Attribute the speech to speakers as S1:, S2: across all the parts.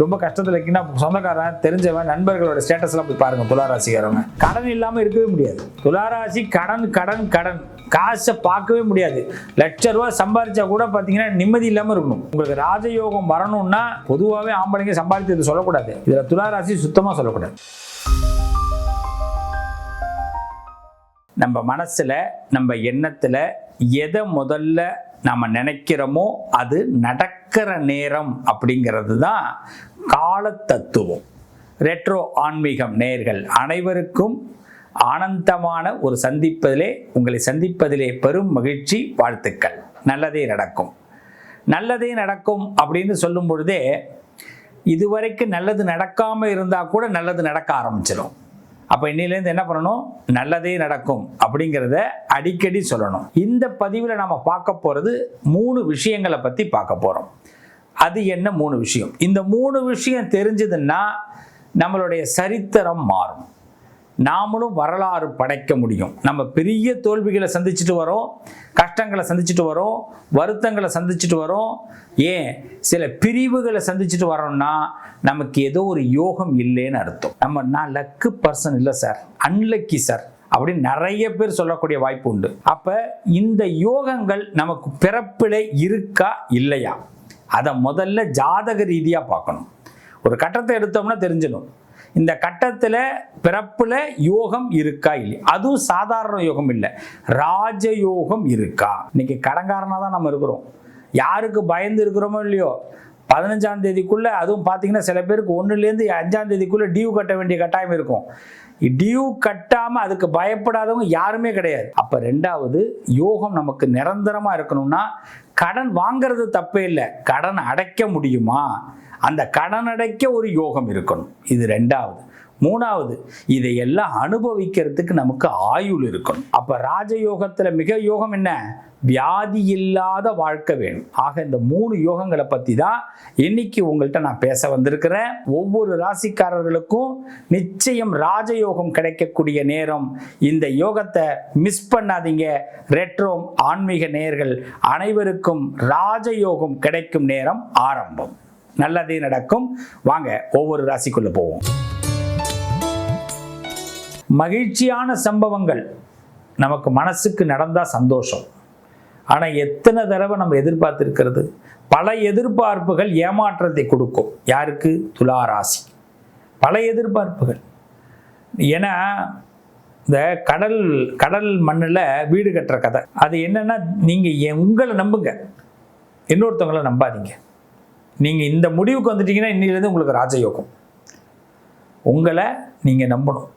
S1: ரொம்ப கஷ்டத்தில் இருக்கீங்கன்னா சொந்தக்காரன் தெரிஞ்சவன் நண்பர்களோட ஸ்டேட்டஸ்லாம் போய் பாருங்க துளாராசிக்காரவங்க. கடன் இல்லாமல் இருக்கவே முடியாது. துளாராசி கடன் கடன் கடன். காசை பார்க்கவே முடியாது. லட்ச ரூபா சம்பாதிச்சா கூட பார்த்தீங்கன்னா நிம்மதி இல்லாமல் இருக்கணும். உங்களுக்கு ராஜயோகம் வரணும்னா பொதுவாகவே ஆம்பளைங்க சம்பாதித்தது சொல்லக்கூடாது. இதில் துளாராசி சுத்தமாக சொல்லக்கூடாது. நம்ம மனசில் நம்ம எண்ணத்தில் எதை முதல்ல நாம் நினைக்கிறோமோ அது நடக்க நடக்கிற நேரம் அப்படிங்கிறது தான் கால தத்துவம் ரெட்ரோ ஆன்மீகம் நேர்கள் அனைவருக்கும் ஆனந்தமான ஒரு சந்திப்பதிலே உங்களை சந்திப்பதிலே பெரும் மகிழ்ச்சி வாழ்த்துக்கள். நல்லதே நடக்கும். நல்லதே நடக்கும் அப்படின்னு சொல்லும் பொழுதே இதுவரைக்கும் நல்லது நடக்காமல் இருந்தால் கூட நல்லது நடக்க ஆரம்பிச்சிடும் அப்போ இன்னிலேருந்து என்ன பண்ணணும்? நல்லதே நடக்கும் அப்படிங்கிறத அடிக்கடி சொல்லணும். இந்த பதிவில் நம்ம பார்க்க போகிறது மூணு விஷயங்களை பற்றி பார்க்க போகிறோம் அது என்ன மூணு விஷயம்? இந்த மூணு விஷயம் தெரிஞ்சதுன்னா நம்மளுடைய சரித்திரம் மாறும். நாமளும் வரலாறு படைக்க முடியும். நம்ம பெரிய தோல்விகளை சந்திச்சுட்டு வரோம் கஷ்டங்களை சந்திச்சுட்டு வரோம் வருத்தங்களை சந்திச்சுட்டு வரோம். ஏன்? சில பிரிவுகளை சந்திச்சுட்டு வரோம்னா நமக்கு ஏதோ ஒரு யோகம் இல்லைன்னு அர்த்தம். நம்ம நான் லக்கு பர்சன் இல்லை சார் அன்லக்கி சார் அப்படின்னு நிறைய பேர் சொல்லக்கூடிய வாய்ப்பு உண்டு. அப்போ இந்த யோகங்கள் நமக்கு பிறப்பில் இருக்கா இல்லையா? அதை முதல்ல ஜாதக ரீதியாக பார்க்கணும். ஒரு கட்டத்தை எடுத்தோம்னா தெரிஞ்சிடும். இந்த கட்டத்தில் பிறப்பில் யோகம் இருக்கா இல்லை அதுவும் சாதாரண யோகம் இல்லை. ராஜயோகம் இருக்கா? இன்னைக்கு கடங்காரனாக தான் நம்ம இருக்கிறோம். யாருக்கு பயந்து இருக்கிறோமோ இல்லையோ? பதினஞ்சாம் தேதிக்குள்ளே அதுவும் பார்த்தீங்கன்னா சில பேருக்கு ஒன்றுலேருந்து அஞ்சாம் தேதிக்குள்ளே டியூ கட்ட வேண்டிய கட்டாயம் இருக்கும். டியூ கட்டாமல் அதுக்கு பயப்படாதவங்க யாருமே கிடையாது. அப்போ ரெண்டாவது யோகம் நமக்கு நிரந்தரமாக இருக்கணும்னா கடன் வாங்கிறது தப்பே இல்லை. கடன் அடைக்க முடியுமா? அந்த கடனடைக்க ஒரு யோகம் இருக்கணும். இது ரெண்டாவது. மூணாவது இதையெல்லாம் அனுபவிக்கிறதுக்கு நமக்கு ஆயுள் இருக்கணும். அப்போ ராஜயோகத்தில் மிக யோகம் என்ன? வியாதி இல்லாத வாழ்க்கை வேணும். ஆக இந்த மூணு யோகங்களை பற்றி தான் இன்னைக்கு உங்கள்கிட்ட நான் பேச வந்திருக்கிறேன். ஒவ்வொரு ராசிக்காரர்களுக்கும் நிச்சயம் ராஜயோகம் கிடைக்கக்கூடிய நேரம். இந்த யோகத்தை மிஸ் பண்ணாதீங்க. ரெட்ரோம் ஆன்மீக நேயர்கள் அனைவருக்கும் ராஜயோகம் கிடைக்கும் நேரம் ஆரம்பம். நல்லதே நடக்கும். வாங்க ஒவ்வொரு ராசிக்குள்ள போவோம். மகிழ்ச்சியான சம்பவங்கள் நமக்கு மனசுக்கு நடந்தால் சந்தோஷம். ஆனால் எத்தனை தடவை நம்ம எதிர்பார்த்துருக்கிறது? பல எதிர்பார்ப்புகள் ஏமாற்றத்தை கொடுக்கும். யாருக்கு? துலா ராசி. பல எதிர்பார்ப்புகள். ஏன்னா இந்த கடல் கடல் மண்ணில் வீடு கட்டுற கதை. அது என்னென்னா நீங்கள் உங்களை நம்புங்க. இன்னொருத்தவங்களை நம்பாதீங்க. நீங்கள் இந்த முடிவுக்கு வந்துட்டீங்கன்னா இன்னிலேருந்து உங்களுக்கு ராஜயோகம். உங்களை நீங்கள் நம்பணும்.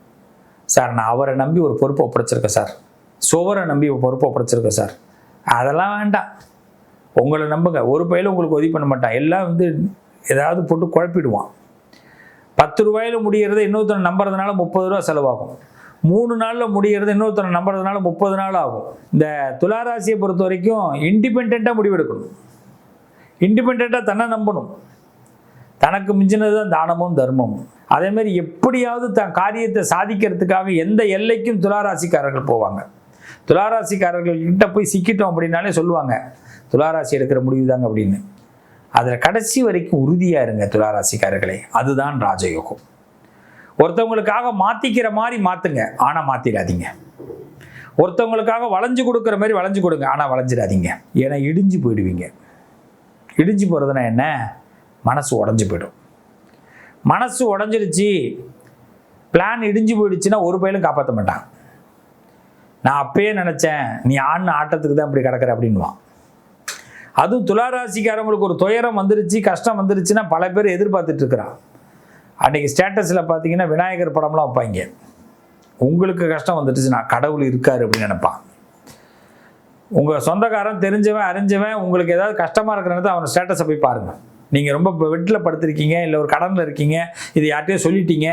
S1: சார் நான் அவரை நம்பி ஒரு பொறுப்பை ஒப்படைச்சிருக்கேன் சார். சுவரை நம்பி ஒரு பொறுப்பை ஒப்படைச்சிருக்கேன் சார். அதெல்லாம் வேண்டாம். உங்களை நம்புங்க. ஒரு பையில உங்களுக்கு உதவி பண்ண மாட்டான். எல்லாம் வந்து ஏதாவது போட்டு குழப்பிடுவான். பத்து ரூபாயில் முடியறத இன்னொருத்தனை நம்புறதுனால முப்பது ரூபா செலவாகும். மூணு நாளில் முடியறது இன்னொருத்தனை நம்புறதுனால முப்பது நாள் ஆகும். இந்த துளாராசியை பொறுத்த வரைக்கும் இண்டிபெண்ட்டாக முடிவெடுக்கணும். இண்டிபெண்ட்டாக தன்னை நம்பணும். தனக்கு மிஞ்சினது தான் தானமும் தர்மமும். அதேமாரி எப்படியாவது தன் காரியத்தை சாதிக்கிறதுக்காக எந்த எல்லைக்கும் துளாராசிக்காரர்கள் போவாங்க. துளாராசிக்காரர்கள் கிட்ட போய் சிக்கிட்டோம் அப்படின்னாலே சொல்லுவாங்க துளாராசி எடுக்கிற முடிவு தாங்க அப்படின்னு. அதில் கடைசி வரைக்கும் உறுதியாக இருங்க துளாராசிக்காரர்களே. அதுதான் ராஜயோகம். ஒருத்தவங்களுக்காக மாற்றிக்கிற மாதிரி மாற்றுங்க ஆனால் மாற்றிடாதீங்க ஒருத்தவங்களுக்காக வளைஞ்சு கொடுக்குற மாதிரி வளைஞ்சு கொடுங்க ஆனால் வளைஞ்சிடாதீங்க ஏன்னா இடிஞ்சு போயிடுவீங்க. இடிஞ்சு போகிறதுனா என்ன? மனசு உடஞ்சி போயிடும். மனசு உடஞ்சிருச்சு. பிளான் இடிஞ்சு போயிடுச்சுன்னா ஒரு பயிலும் காப்பாற்ற மாட்டான். நான் அப்பயே நினச்சேன் நீ ஆடின ஆட்டத்துக்கு தான் இப்படி கிடக்கிற அப்படின்வான் அதுவும் துளாராசிக்காரவங்களுக்கு ஒரு துயரம் வந்துருச்சு கஷ்டம் வந்துருச்சுன்னா பல பேர் எதிர்பார்த்துட்டு இருக்கிறான். அன்றைக்கி ஸ்டேட்டஸில் பார்த்தீங்கன்னா விநாயகர் படம்லாம் வைப்பாங்க. உங்களுக்கு கஷ்டம் வந்துடுச்சுன்னா கடவுள் இருக்கார் அப்படின்னு நினைப்பான். உங்கள் சொந்தக்காரன் தெரிஞ்சவன் அறிஞ்சவன் உங்களுக்கு ஏதாவது கஷ்டமாக இருக்கிற நேரத்தில் அவன் ஸ்டேட்டஸை போய் பாருங்கள் நீங்கள் ரொம்ப வெட்டில் படுத்திருக்கீங்க இல்லை ஒரு கடனில் இருக்கீங்க இது யார்ட்டையும் சொல்லிட்டீங்க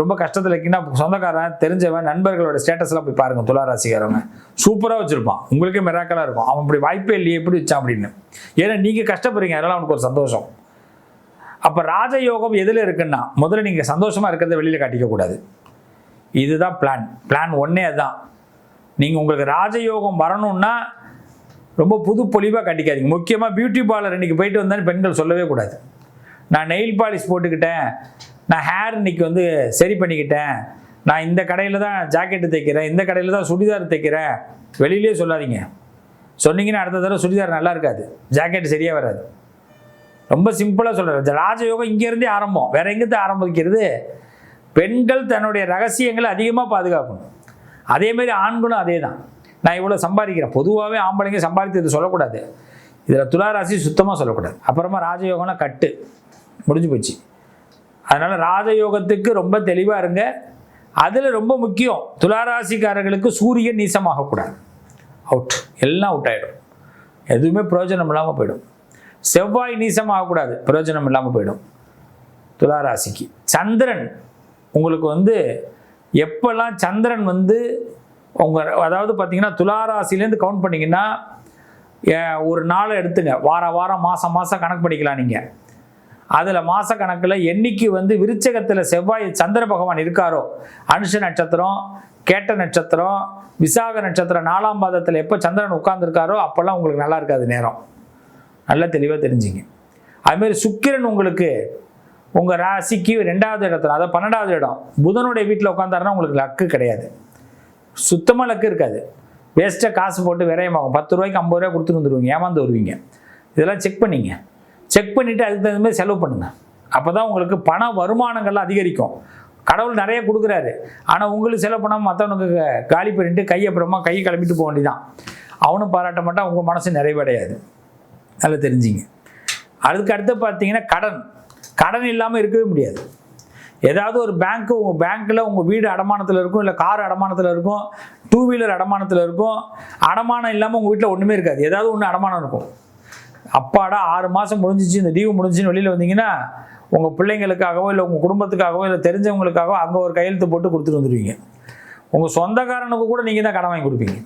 S1: ரொம்ப கஷ்டத்தில் இருக்கீங்கன்னா சொந்தக்காரன் தெரிஞ்சவன் நண்பர்களோட ஸ்டேட்டஸ்லாம் போய் பாருங்கள் துளாராசிக்காரவங்க. சூப்பராக வச்சுருப்பான். உங்களுக்கே மிராக்கலாக இருக்கும். அவன் அப்படி வாய்ப்பே இல்லையே எப்படி வச்சான் அப்படின்னு. ஏன்னா நீங்கள் கஷ்டப்படுறீங்க அதனால் அவனுக்கு ஒரு சந்தோஷம். அப்போ ராஜயோகம் எதில் இருக்குன்னா முதல்ல நீங்கள் சந்தோஷமாக இருக்கிறத வெளியில் காட்டிக்கக்கூடாது இதுதான் பிளான் பிளான் ஒன்னே அதுதான். நீங்கள் உங்களுக்கு ராஜயோகம் வரணும்னா ரொம்ப புது பொலிவாக கட்டிக்காதீங்க முக்கியமாக பியூட்டி பார்லர் இன்றைக்கி போயிட்டு வந்தாலும் பெண்கள் சொல்லவே கூடாது. நான் நெயில் பாலிஷ் போட்டுக்கிட்டேன். நான் ஹேர் இன்னைக்கு வந்து சரி பண்ணிக்கிட்டேன். நான் இந்த கடையில் தான் ஜாக்கெட்டு தைக்கிறேன். இந்த கடையில் தான் சுடிதார் தைக்கிறேன். வெளியிலே சொல்லாதீங்க. சொன்னீங்கன்னா அடுத்த தடவை சுடிதார் நல்லா இருக்காது. ஜாக்கெட் சரியாக வராது. ரொம்ப சிம்பிளாக சொல்கிறேன் ராஜயோகம் இங்கேருந்தே ஆரம்பம். வேற எங்கேருந்து ஆரம்பிக்கிறது? பெண்கள் தன்னுடைய ரகசியங்களை அதிகமாக பாதுகாக்கணும். அதே மாதிரி ஆண்களும் அதே தான் நான் இவ்வளோ சம்பாதிக்கிறேன். பொதுவாகவே ஆம்பளைங்க சம்பாதித்தது சொல்லக்கூடாது. இதில் துளாராசி சுத்தமாக சொல்லக்கூடாது. அப்புறமா ராஜயோகம்னா கட்டு. முடிஞ்சு போச்சு. அதனால் ராஜயோகத்துக்கு ரொம்ப தெளிவாக இருங்க. அதில் ரொம்ப முக்கியம் துளாராசிக்காரர்களுக்கு சூரியன் நீசமாகக்கூடாது. அவுட் எல்லாம் அவுட் ஆகிடும் எதுவுமே பிரயோஜனம் இல்லாமல் போயிடும். செவ்வாய் நீசமாகக்கூடாது. பிரயோஜனம் இல்லாமல் போயிடும். துளாராசிக்கு சந்திரன் உங்களுக்கு வந்து எப்போல்லாம் சந்திரன் வந்து உங்கள் அதாவது பார்த்தீங்கன்னா துளாராசிலேருந்து கவுண்ட் பண்ணிங்கன்னா ஒரு நாளை எடுத்துங்க. வார வாரம் மாதம் மாதம் கணக்கு பண்ணிக்கலாம் நீங்கள் அதில் மாத கணக்கில் என்னைக்கு வந்து விருச்சகத்தில் செவ்வாய் சந்திர பகவான் இருக்காரோ அனுஷ நட்சத்திரம் கேட்ட நட்சத்திரம் விசாக நட்சத்திரம் நாலாம் பாதத்தில் எப்போ சந்திரன் உட்கார்ந்துருக்காரோ அப்போல்லாம் உங்களுக்கு நல்லா இருக்காது நேரம். நல்லா தெளிவாக தெரிஞ்சுங்க. அதுமாரி சுக்கிரன் உங்களுக்கு உங்கள் ராசிக்கு ரெண்டாவது இடத்துல அதாவது பன்னெண்டாவது இடம் புதனுடைய வீட்டில் உட்காந்தாருன்னா உங்களுக்கு லக்கு கிடையாது. சுத்தமாக லக்கு இருக்காது. வேஸ்ட்டாக காசு போட்டு விரயமாகும். பத்து ரூபாய்க்கு ஐம்பது ரூபா கொடுத்துட்டு வந்துடுவீங்க ஏமாந்து வருவீங்க. இதெல்லாம் செக் பண்ணிங்க. செக் பண்ணிவிட்டு அதுக்கு தகுந்த மாதிரி செலவு பண்ணுங்க. அப்போ தான் உங்களுக்கு பண வருமானங்கள்லாம் அதிகரிக்கும். கடவுள் நிறைய கொடுக்குறாரு. ஆனால் உங்களுக்கு செலவு பண்ணாமல் மற்றவனுக்கு காலி பண்ணிட்டு கை அப்புறமா கையை கிளம்பிட்டு போக வேண்டியதான் அவனும் பாராட்ட மாட்டான் உங்கள் மனசு நிறைவடையாது. நல்லா தெரிஞ்சுங்க. அதுக்கு அடுத்து பார்த்தீங்கன்னா கடன். கடன் இல்லாமல் இருக்கவே முடியாது. ஏதாவது ஒரு பேங்க்கு உங்கள் பேங்க்கில் உங்கள் வீடு அடமானத்தில் இருக்கும் இல்லை கார் அடமானத்தில் இருக்கும் டூ வீலர் அடமானத்தில் இருக்கும் அடமானம் இல்லாமல் உங்கள் வீட்டில் ஒன்றுமே இருக்காது. ஏதாவது ஒன்று அடமானம் இருக்கும். அப்பாடா ஆறு மாதம் முடிஞ்சிச்சு இந்த லீவு முடிஞ்சுன்னு வெளியில் வந்தீங்கன்னா உங்கள் பிள்ளைங்களுக்காகவோ இல்லை உங்கள் குடும்பத்துக்காகவோ இல்லை தெரிஞ்சவங்களுக்காகவோ அங்கே ஒரு கையெழுத்து போட்டு கொடுத்துட்டு வந்துடுவீங்க உங்கள் சொந்தக்காரனுக்கு கூட நீங்கள் தான் கடன் வாங்கி கொடுப்பீங்க.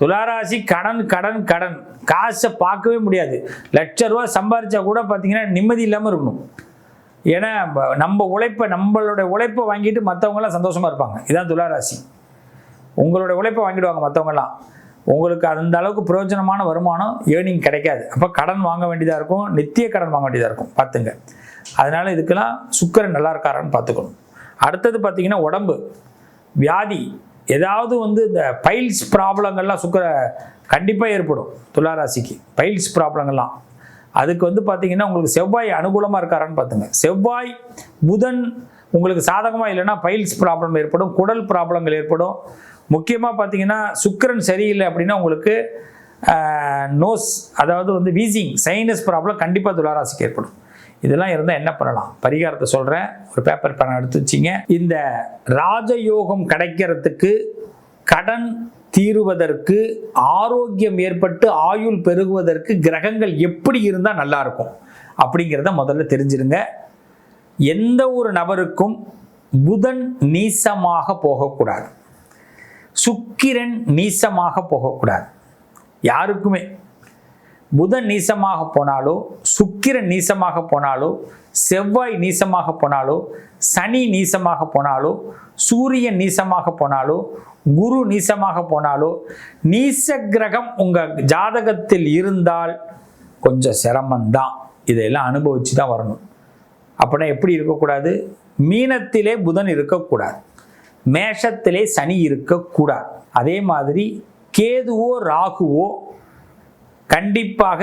S1: துளாராசி கடன் கடன் கடன். காசை பார்க்கவே முடியாது. லட்ச ரூபா சம்பாரிச்சா கூட பார்த்தீங்கன்னா நிம்மதி இல்லாமல் இருக்கணும். ஏன்னா நம்ம உழைப்பை நம்மளோட உழைப்பை வாங்கிட்டு மற்றவங்களாம் சந்தோஷமாக இருப்பாங்க. இதுதான் துளாராசி. உங்களோட உழைப்பை வாங்கிடுவாங்க மற்றவங்கலாம் உங்களுக்கு அந்த அளவுக்கு பிரயோஜனமான வருமானம் ஏர்னிங் கிடைக்காது. அப்போ கடன் வாங்க வேண்டியதாக இருக்கும். நித்திய கடன் வாங்க வேண்டியதாக இருக்கும். பார்த்துங்க அதனால இதுக்கெல்லாம் சுக்கரன் நல்லா இருக்காரான்னு பார்த்துக்கணும் அடுத்தது பார்த்தீங்கன்னா உடம்பு. வியாதி. ஏதாவது வந்து இந்த பைல்ஸ் ப்ராப்ளங்கள்லாம் சுக்கர கண்டிப்பாக ஏற்படும் துளாராசிக்கு. பைல்ஸ் ப்ராப்ளங்கள்லாம் அதுக்கு வந்து பார்த்தீங்கன்னா உங்களுக்கு செவ்வாய் அனுகூலமாக இருக்காரான்னு பார்த்துங்க செவ்வாய் புதன் உங்களுக்கு சாதகமாக இல்லைன்னா பைல்ஸ் ப்ராப்ளம் ஏற்படும் குடல் ப்ராப்ளங்கள் ஏற்படும். முக்கியமாக பார்த்தீங்கன்னா சுக்கரன் சரியில்லை அப்படின்னா உங்களுக்கு நோஸ் அதாவது வந்து வீசிங் சைனஸ் ப்ராப்ளம் கண்டிப்பாக துளாராசிக்கு ஏற்படும். இதெல்லாம் இருந்தால் என்ன பண்ணலாம்? பரிகாரத்தை சொல்கிறேன் ஒரு பேப்பர் பணம் எடுத்து வச்சிங்க. இந்த ராஜயோகம் கிடைக்கிறதுக்கு கடன் தீருவதற்கு ஆரோக்கியம் ஏற்பட்டு ஆயுள் பெருகுவதற்கு கிரகங்கள் எப்படி இருந்தால் நல்லாயிருக்கும் அப்படிங்கிறத முதல்ல தெரிஞ்சிருங்க. எந்த ஒரு நபருக்கும் புதன் நீசமாக போகக்கூடாது. சுக்கிரன் நீசமாக போகக்கூடாது. யாருக்குமே. புதன் நீசமாக போனாலோ சுக்கிரன் நீசமாக போனாலோ செவ்வாய் நீசமாக போனாலோ சனி நீசமாக போனாலோ சூரியன் நீசமாக போனாலோ குரு நீசமாக போனாலோ நீச கிரகம் உங்கள் ஜாதகத்தில் இருந்தால் கொஞ்சம் சிரமந்தான் இதையெல்லாம் அனுபவிச்சு தான் வரணும். அப்படின்னா எப்படி இருக்கக்கூடாது? மீனத்திலே புதன் இருக்கக்கூடாது. மேஷத்திலே சனி இருக்கக்கூடாது. அதே மாதிரி கேதுவோ ராகுவோ கண்டிப்பாக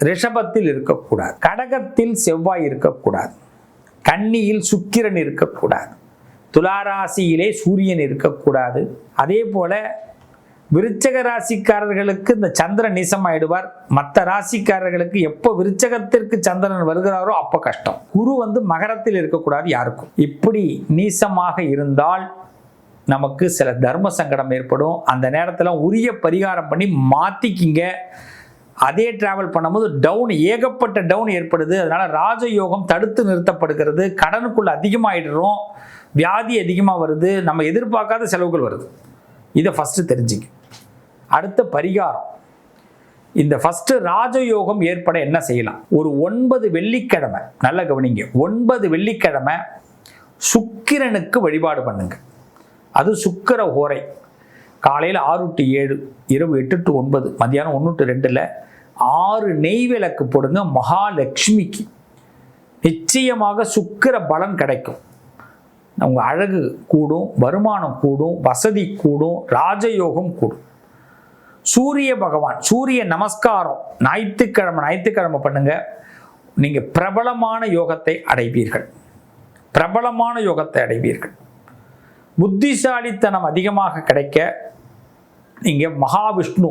S1: ரிஷபத்தில் இருக்கக்கூடாது. கடகத்தில் செவ்வாய் இருக்கக்கூடாது. கன்னியில் சுக்கிரன் இருக்கக்கூடாது. துளாராசியிலே சூரியன் இருக்கக்கூடாது. அதே போல விருச்சக ராசிக்காரர்களுக்கு இந்த சந்திரன் நீசமாயிடுவார். மற்ற ராசிக்காரர்களுக்கு எப்போ விருச்சகத்திற்கு சந்திரன் வருகிறாரோ அப்போ கஷ்டம். குரு வந்து மகரத்தில் இருக்கக்கூடாது யாருக்கும். இப்படி நீசமாக இருந்தால் நமக்கு சில தர்ம சங்கடம் ஏற்படும். அந்த நேரத்தில் உரிய பரிகாரம் பண்ணி மாற்றிக்கிங்க அதே டிராவல் பண்ணும்போது டவுன் ஏகப்பட்ட டவுன் ஏற்படுது. அதனால் ராஜயோகம் தடுத்து நிறுத்தப்படுகிறது. கடனுக்குள்ளே அதிகமாகிடுறோம் வியாதி அதிகமாக வருது. நம்ம எதிர்பார்க்காத செலவுகள் வருது. இதை ஃபஸ்ட்டு தெரிஞ்சுங்க அடுத்த பரிகாரம். இந்த ஃபஸ்ட்டு ராஜயோகம் ஏற்பட என்ன செய்யலாம்? ஒரு ஒன்பது வெள்ளிக்கிழமை நல்ல கவனிங்க. ஒன்பது வெள்ளிக்கிழமை சுக்கிரனுக்கு வழிபாடு பண்ணுங்க. அது சுக்கிர ஓரை. காலையில் ஆறு டு ஏழு இரவு எட்டு டு ஒன்பது மத்தியானம் ஒன்று டு ரெண்டில் ஆறு நெய் விளக்கு போடுங்க மகாலட்சுமிக்கு. நிச்சயமாக சுக்கிர பலன் கிடைக்கும். உங்கள் அழகு கூடும் வருமானம் கூடும் வசதி கூடும் ராஜயோகம் கூடும். சூரிய பகவான் சூரிய நமஸ்காரம் ஞாயிற்றுக்கிழமை ஞாயிற்றுக்கிழமை பண்ணுங்க. நீங்கள் பிரபலமான யோகத்தை அடைவீர்கள். பிரபலமான யோகத்தை அடைவீர்கள். புத்திசாலித்தனம் அதிகமாக கிடைக்க நீங்கள் மகாவிஷ்ணு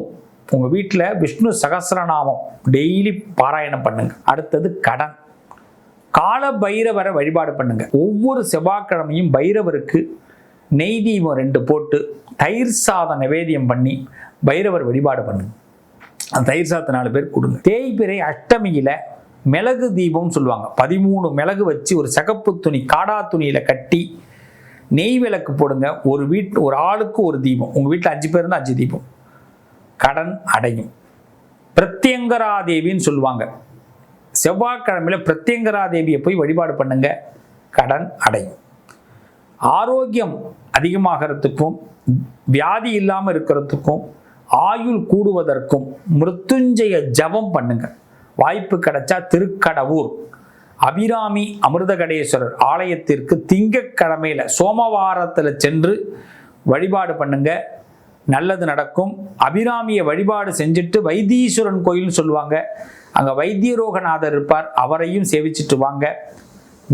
S1: உங்கள் வீட்டில் விஷ்ணு சகஸ்ரநாமம் டெய்லி பாராயணம் பண்ணுங்கள் அடுத்தது கடன். கால பைரவரை வழிபாடு பண்ணுங்கள் ஒவ்வொரு செவ்வாய்க்கிழமையும் பைரவருக்கு நெய் தீபம் ரெண்டு போட்டு தயிர் சாதம் நிவேதியம் பண்ணி பைரவர் வழிபாடு பண்ணுங்க. அந்த தயிர் சாதத்தை நாலு பேர் கொடுங்க. தேய்பிறை அஷ்டமியில் மிளகு தீபம்னு சொல்லுவாங்க. பதிமூணு மிளகு வச்சு ஒரு சிகப்பு துணி காடா துணியில் கட்டி நெய் விளக்கு போடுங்க. ஒரு வீட்டு ஒரு ஆளுக்கு ஒரு தீபம். உங்கள் வீட்டில் அஞ்சு பேர் இருந்தால் அஞ்சு தீபம். கடன் அடையும். பிரத்யங்கரா தேவின்னு சொல்லுவாங்க. செவ்வாய்க்கிழமையில் பிரத்யங்கரா தேவியை போய் வழிபாடு பண்ணுங்க. கடன் அடையும். ஆரோக்கியம் அதிகமாகிறதுக்கும் வியாதி இல்லாமல் இருக்கிறதுக்கும் ஆயுள் கூடுவதற்கும் மிருத்துஞ்சய ஜபம் பண்ணுங்க. வாய்ப்பு கிடைச்சா திருக்கடவூர். அபிராமி அமிர்தகடேஸ்வரர் ஆலயத்திற்கு திங்கக்கிழமையில் சோமவாரத்தில் சென்று வழிபாடு பண்ணுங்க. நல்லது நடக்கும். அபிராமியை வழிபாடு செஞ்சுட்டு வைத்தீஸ்வரன் கோயில்னு சொல்லுவாங்க. அங்கே வைத்தியரோகநாதர் இருப்பார். அவரையும் சேவிச்சிட்டு வாங்க.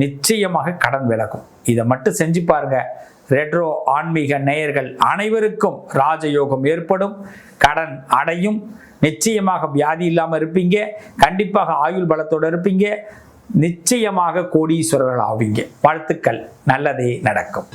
S1: நிச்சயமாக கடன் விலகும். இதை மட்டும் செஞ்சு பாருங்க. ரெட்ரோ ஆன்மீக நேயர்கள் அனைவருக்கும் ராஜயோகம் ஏற்படும். கடன் அடையும். நிச்சயமாக வியாதி இல்லாமல் இருப்பீங்க. கண்டிப்பாக ஆயுள் பலத்தோடு இருப்பீங்க. நிச்சயமாக கோடீஸ்வரர்கள் ஆவீங்க வாழ்த்துக்கள். நல்லதே நடக்கும்.